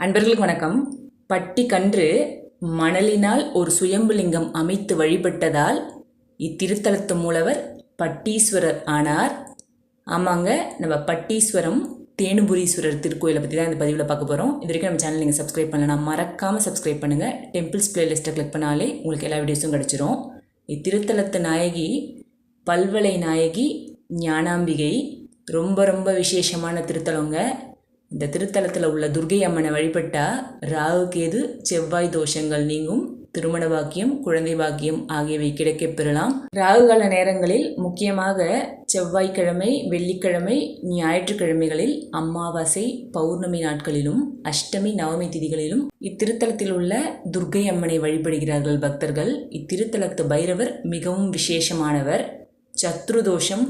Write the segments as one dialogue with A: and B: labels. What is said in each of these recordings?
A: அன்பர்களுக்கு வணக்கம். பட்டி கன்று மணலினால் ஒரு சுயம்புலிங்கம் அமைத்து வழிபட்டதால் இத்திருத்தலத்து மூலவர் பட்டீஸ்வரர் ஆனார். ஆமாங்க நம்ம பட்டீஸ்வரம் தேனுபுரீஸ்வரர் திருக்கோயிலை பற்றி தான் இந்த பதிவில் பார்க்க போகிறோம் இது வரைக்கும் நம்ம சேனல் நீங்கள் சப்ஸ்கிரைப் பண்ணலாம் மறக்காமல் சப்ஸ்கிரைப் பண்ணுங்கள் டெம்பிள்ஸ் பிளேலிஸ்ட்டை கிளிக் பண்ணாலே உங்களுக்கு எல்லா வீடியோஸும் கிடச்சிரும். இத்திருத்தலத்து நாயகி பல்வளை நாயகி ஞானாம்பிகை ரொம்ப ரொம்ப விசேஷமான திருத்தலங்க. இந்த திருத்தலத்தில் உள்ள துர்கை அம்மனை வழிபட்டா ராகு கேது செவ்வாய் தோஷங்கள் நீங்கும். திருமண பாக்கியம் குழந்தை பாக்கியம் ஆகியவை கிடைக்கப் பெறலாம். ராகுகால நேரங்களில் முக்கியமாக செவ்வாய்க்கிழமை வெள்ளிக்கிழமை ஞாயிற்றுக்கிழமைகளில் அமாவாசை பௌர்ணமி நாட்களிலும் அஷ்டமி நவமி திதிகளிலும் இத்திருத்தலத்தில் உள்ள துர்கை அம்மனை வழிபடுகிறார்கள் பக்தர்கள். இத்திருத்தலத்து பைரவர் மிகவும் விசேஷமானவர். சத்ருதோஷம்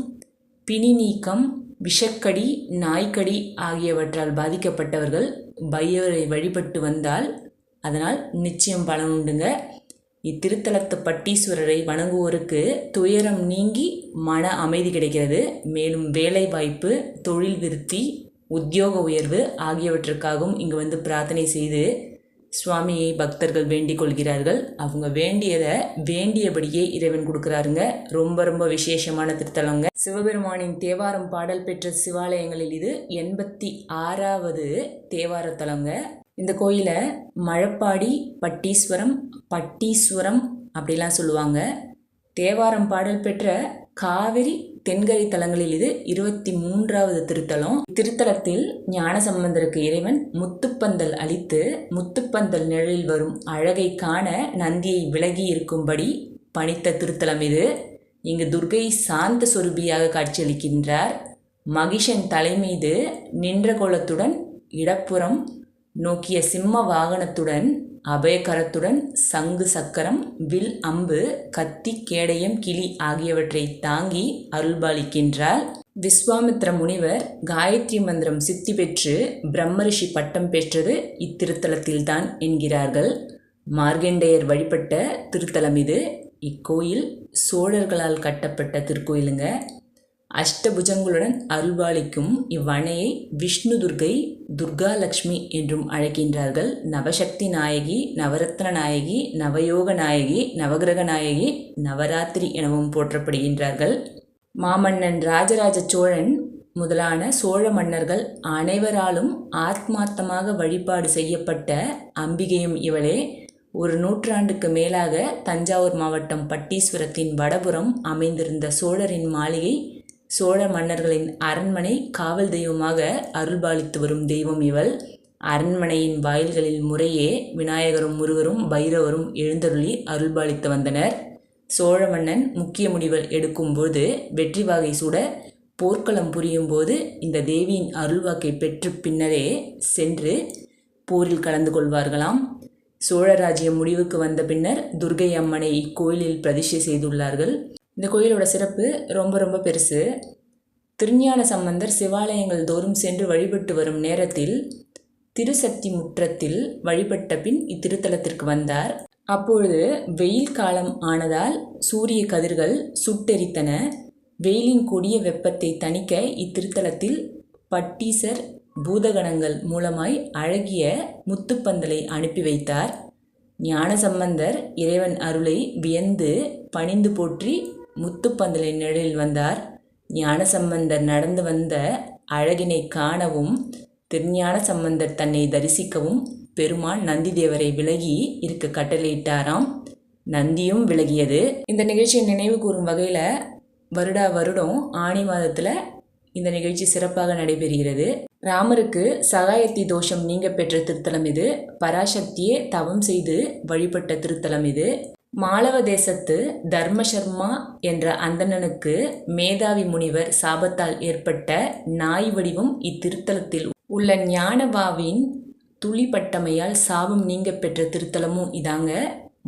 A: பிணி நீக்கம் விஷக்கடி நாய்க்கடி ஆகியவற்றால் பாதிக்கப்பட்டவர்கள் பைரவரை வழிபட்டு வந்தால் அதனால் நிச்சயம் பலன் உண்டுங்க. இத்திருத்தலத்து பட்டீஸ்வரரை வணங்குவோருக்கு துயரம் நீங்கி மன அமைதி கிடைக்கிறது. மேலும் வேலை வாய்ப்பு தொழில் விருத்தி உத்தியோக உயர்வு ஆகியவற்றுக்காகவும் இங்கு வந்து பிரார்த்தனை செய்து சுவாமியை பக்தர்கள் வேண்டிக் கொள்கிறார்கள். அவங்க வேண்டியதை வேண்டியபடியே இறைவன் கொடுக்குறாருங்க. ரொம்ப ரொம்ப விசேஷமான திருத்தலங்க. சிவபெருமானின் தேவாரம் பாடல் பெற்ற சிவாலயங்களில் இது எண்பத்தி ஆறாவது தேவார தலங்க இந்த கோயிலை மழப்பாடி பட்டீஸ்வரம் பட்டீஸ்வரம் அப்படிலாம் சொல்லுவாங்க. தேவாரம் பாடல் பெற்ற காவிரி தென்கரை தலங்களில் இது இருபத்தி மூன்றாவது திருத்தலம். திருத்தலத்தில் ஞானசம்பந்தருக்கு இறைவன் முத்துப்பந்தல் அளித்து முத்துப்பந்தல் நிழலில் வரும் அழகை காண நந்தியை விலகி இருக்கும்படி பணித்த திருத்தலம் இது. இங்கு துர்கை சாந்த சொருபியாக காட்சியளிக்கின்றார். மகிஷன் தலைமீது நின்ற கோலத்துடன் இடப்புறம் நோக்கிய சிம்ம வாகனத்துடன் அபயகரத்துடன் சங்கு சக்கரம் வில் அம்பு கத்தி கேடயம் கிளி ஆகியவற்றை தாங்கி அருள்பாலிக்கின்றார் விஸ்வாமித்ர முனிவர் காயத்ரி மந்திரம் சித்தி பெற்று பிரம்மரிஷி பட்டம் பெற்றது இத்திருத்தலத்தில்தான் என்கிறார்கள். மார்கண்டேயர் வழிபட்ட திருத்தலம் இது. இக்கோயில் சோழர்களால் கட்டப்பட்ட திருக்கோயிலுங்க. அஷ்டபுஜங்களுடன் அருள்பாலிக்கும் இவ்வணையை விஷ்ணு துர்கை துர்கா லக்ஷ்மி என்றும் அழைக்கின்றார்கள். நவசக்தி நாயகி நவரத்ன நாயகி நவயோக நாயகி நவகிரக நாயகி நவராத்திரி எனவும் போற்றப்படுகின்றார்கள். மாமன்னன் ராஜராஜ சோழன் முதலான சோழ மன்னர்கள் அனைவராலும் ஆத்மார்த்தமாக வழிபாடு செய்யப்பட்ட அம்பிகையும் இவளே. ஒரு நூற்றாண்டுக்கு மேலாக தஞ்சாவூர் மாவட்டம் பட்டீஸ்வரத்தின் வடபுறம் அமைந்திருந்த சோழரின் மாளிகை சோழ மன்னர்களின் அரண்மனை காவல் தெய்வமாக அருள்பாலித்து வரும் தெய்வம் இவள். அரண்மனையின் வாயில்களில் முறையே விநாயகரும் முருகரும் பைரவரும் எழுந்தருளி அருள்பாலித்து வந்தனர். சோழ மன்னன் முக்கிய முடிவுகள் எடுக்கும்போது வெற்றி வாகை சூட போர்க்களம் புரியும் போது இந்த தேவியின் அருள்வாக்கை பெற்று பின்னரே சென்று போரில் கலந்து கொள்வார்களாம். சோழராஜ்யம் முடிவுக்கு வந்த பின்னர் துர்கை அம்மனை இக்கோயிலில் பிரதிஷ்டை செய்துள்ளார்கள். இந்த கோயிலோட சிறப்பு ரொம்ப ரொம்ப பெருசு. திருஞான சம்பந்தர் சிவாலயங்கள் தோறும் சென்று வழிபட்டு வரும் நேரத்தில் திருசக்தி முற்றத்தில் வழிபட்ட பின் இத்திருத்தலத்திற்கு வந்தார். அப்பொழுது வெயில் காலம் ஆனதால் சூரிய கதிர்கள் சுட்டெரித்தன. வெயிலின் கொடிய வெப்பத்தை தணிக்க இத்திருத்தலத்தில் பட்டீசர் பூதகணங்கள் மூலமாய் அழகிய முத்துப்பந்தலை அனுப்பி வைத்தார். ஞான சம்பந்தர் இறைவன் அருளை வியந்து பணிந்து போற்றி முத்துப்பந்தலின் நிழலில் வந்தார். ஞான சம்பந்தர் நடந்து வந்த அழகினை காணவும் திருஞான சம்பந்தர் தன்னை தரிசிக்கவும் பெருமான் நந்தி தேவரை விலகி இருக்க கட்டளையிட்டாராம். நந்தியும் விலகியது. இந்த நிகழ்ச்சியை நினைவு கூறும் வகையில் வருடா வருடம் ஆணி மாதத்தில் இந்த நிகழ்ச்சி சிறப்பாக நடைபெறுகிறது. ராமருக்கு சகாயத்தி தோஷம் நீங்க பெற்ற திருத்தலம் இது. பராசக்தியே தவம் செய்து வழிபட்ட திருத்தலம் இது. மாளவ தேசத்து தர்மசர்மா என்ற அந்தணனுக்கு மேதாவி முனிவர் சாபத்தால் ஏற்பட்ட நாய் வடிவம் இத்திருத்தலத்தில் உள்ள ஞானபாவின் துளிப்பட்டமையால் சாபம் நீங்க பெற்ற திருத்தலமும் இதாங்க.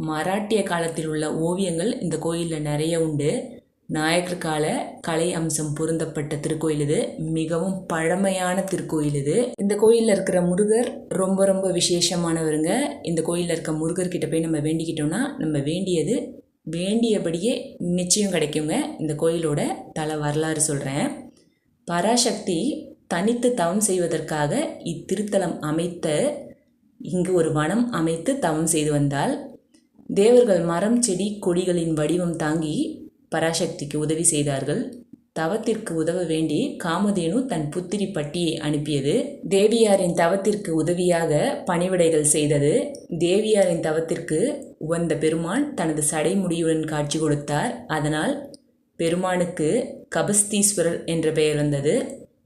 A: மராட்டிய காலத்தில் உள்ள ஓவியங்கள் இந்த கோயிலில் நிறைய உண்டு. நாயக்கர் கால கலை அம்சம் பொருந்தப்பட்ட திருக்கோயில் இது. மிகவும் பழமையான திருக்கோயில் இது. இந்த கோயிலில் இருக்கிற முருகர் ரொம்ப ரொம்ப விசேஷமானவருங்க. இந்த கோயிலில் இருக்க முருகர்கிட்ட போய் நம்ம வேண்டிக்கிட்டோம்னா நம்ம வேண்டியது வேண்டியபடியே நிச்சயம் கிடைக்குங்க. இந்த கோயிலோட தல வரலாறு சொல்கிறேன் பராசக்தி தனித்து தவம் செய்வதற்காக இத்திருத்தலம் அமைத்த இங்கு ஒரு வனம் அமைத்து தவம் செய்து வந்தால் தேவர்கள் மரம் செடி கொடிகளின் வடிவம் தாங்கி பராசக்திக்கு உதவி செய்தார்கள். தவத்திற்கு உதவ வேண்டி காமதேனு தன் புத்திரி பட்டியை அனுப்பியது. தேவியாரின் தவத்திற்கு உதவியாக பணிவிடைகள் செய்தது. தேவியாரின் தவத்திற்கு உகந்த பெருமான் தனது சடைமுடியுடன் காட்சி கொடுத்தார். அதனால் பெருமானுக்கு கபஸ்தீஸ்வரர் என்ற பெயர் வந்தது.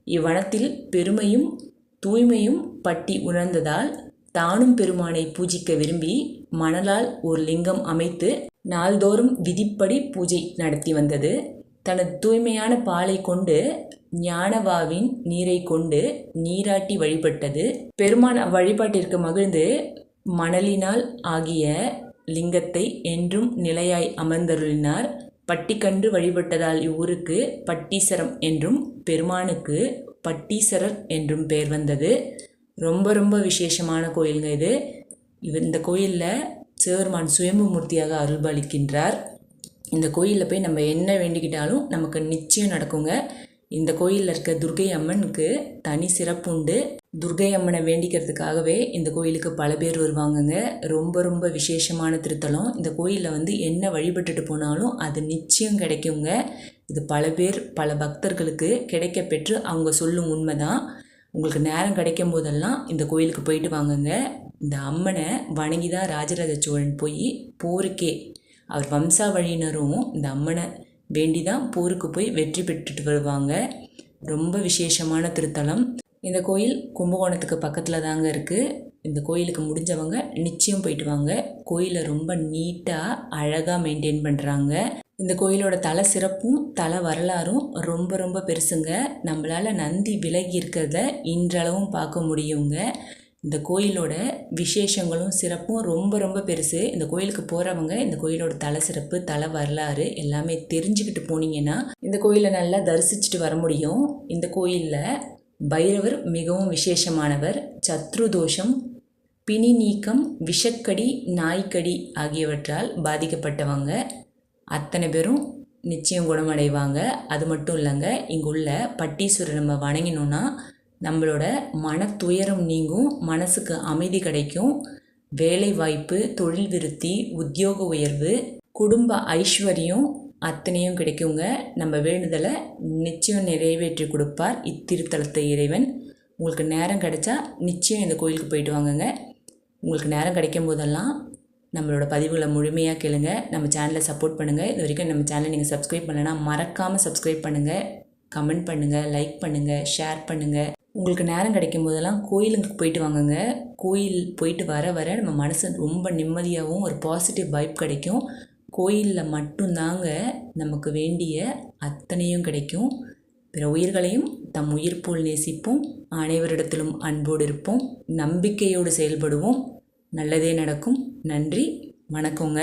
A: இவ்வனத்தில் பெருமையும் தூய்மையும் பட்டி உணர்ந்ததால் தானும் பெருமானை பூஜிக்க விரும்பி மணலால் ஒரு லிங்கம் அமைத்து நாள்தோறும் விதிப்படி பூஜை நடத்தி வந்தது. தனது தூய்மையான பாலை கொண்டு ஞானவாவின் நீரை கொண்டு நீராட்டி வழிபட்டது. பெருமான் வழிபாட்டிற்கு மகிழ்ந்து மணலினால் ஆகிய லிங்கத்தை என்றும் நிலையாய் அமர்ந்தருளினார். பட்டி வழிபட்டதால் இவ்வூருக்கு பட்டீசரம் என்றும் பெருமானுக்கு பட்டீசரர் என்றும் பெயர் வந்தது. ரொம்ப ரொம்ப விசேஷமான கோயிலுங்க இது. இந்த கோயிலில் சிவபெருமான் சுயம்பு மூர்த்தியாக அருள்பாலிக்கின்றார் இந்த கோயிலில் போய் நம்ம என்ன வேண்டிக்கிட்டாலும் நமக்கு நிச்சயம் நடக்குங்க. இந்த கோயிலில் இருக்க துர்கை அம்மனுக்கு தனி சிறப்பு உண்டு. துர்கை அம்மனை வேண்டிக்கிறதுக்காகவே இந்த கோயிலுக்கு பல பேர் வருவாங்கங்க. ரொம்ப ரொம்ப விசேஷமான திருத்தலம். இந்த கோயிலில் வந்து என்ன வழிபட்டுட்டு போனாலும் அது நிச்சயம் கிடைக்குங்க. இது பல பேர் பல பக்தர்களுக்கு கிடைக்க பெற்று அவங்க சொல்லும் உண்மைதான். உங்களுக்கு நேரம் கிடைக்கும் போதெல்லாம் இந்த கோயிலுக்கு போயிட்டு வாங்குங்க. இந்த அம்மனை வணங்கி தான் ராஜராஜ சோழன் போய் போருக்கே. அவர் வம்சாவழியினரும் இந்த அம்மனை வேண்டி தான் போருக்கு போய் வெற்றி பெற்றுட்டு வருவாங்க. ரொம்ப விசேஷமான திருத்தலம். இந்த கோயில் கும்பகோணத்துக்கு பக்கத்தில் தாங்க இருக்குது இந்த கோயிலுக்கு முடிஞ்சவங்க நிச்சயம் போயிட்டு வாங்க. கோயிலை ரொம்ப நீட்டாக அழகாக மெயின்டைன் பண்ணுறாங்க இந்த கோயிலோட தலை சிறப்பும் தலை வரலாறும் ரொம்ப ரொம்ப பெருசுங்க. நம்மளால் நந்தி விலகி இருக்கிறத இன்றளவும் பார்க்க முடியுங்க. இந்த கோயிலோட விசேஷங்களும் சிறப்பும் ரொம்ப ரொம்ப பெருசு. இந்த கோயிலுக்கு போகிறவங்க இந்த கோயிலோட தலை சிறப்பு தலை வரலாறு எல்லாமே தெரிஞ்சுக்கிட்டு போனீங்கன்னா இந்த கோயிலை நல்லா தரிசிச்சுட்டு வர முடியும். இந்த கோயிலில் பைரவர் மிகவும் விசேஷமானவர். சத்ரு தோஷம் பிணி நீக்கம் விஷக்கடி நாய்க்கடி ஆகியவற்றால் பாதிக்கப்பட்டவங்க அத்தனை பேரும் நிச்சயம் குணமடைவாங்க. அது மட்டும் இல்லைங்க இங்குள்ள பட்டீஸ்வரர் நம்ம வணங்கினோன்னா நம்மளோட மன துயரம் நீங்கும் மனசுக்கு அமைதி கிடைக்கும். வேலை வாய்ப்பு தொழில் விருத்தி உத்தியோக உயர்வு குடும்ப ஐஸ்வர்யம் அத்தனையும் கிடைக்குங்க. நம்ம வேண்டுதலை நிச்சயம் நிறைவேற்றி கொடுப்பார் இத்திருத்தலத்தை இறைவன். உங்களுக்கு நேரம் கிடைச்சா நிச்சயம் இந்த கோயிலுக்கு போயிட்டு வாங்குங்க. உங்களுக்கு நேரம் கிடைக்கும் போதெல்லாம் நம்மளோட பதிவுகளை முழுமையாக கேளுங்க. நம்ம சேனலை சப்போர்ட் பண்ணுங்கள் இது வரைக்கும் நம்ம சேனலை நீங்கள் சப்ஸ்கிரைப் பண்ணலைன்னா மறக்காமல் சப்ஸ்கிரைப் பண்ணுங்கள் கமெண்ட் பண்ணுங்கள் லைக் பண்ணுங்கள் ஷேர் பண்ணுங்கள் உங்களுக்கு நேரம் கிடைக்கும் போதெல்லாம் கோயிலுக்கு போயிட்டு வாங்குங்க. கோயில் போயிட்டு வர வர நம்ம மனசு ரொம்ப நிம்மதியாகவும் ஒரு பாசிட்டிவ் வைப் கிடைக்கும். கோயிலில் மட்டும்தாங்க நமக்கு வேண்டிய அத்தனையும் கிடைக்கும். பிற உயிர்களையும் தம் உயிர் போல் நேசிப்போம். அனைவரிடத்திலும் அன்போடு இருப்போம். நம்பிக்கையோடு செயல்படுவோம். நல்லதே நடக்கும். நன்றி. வணக்கங்க.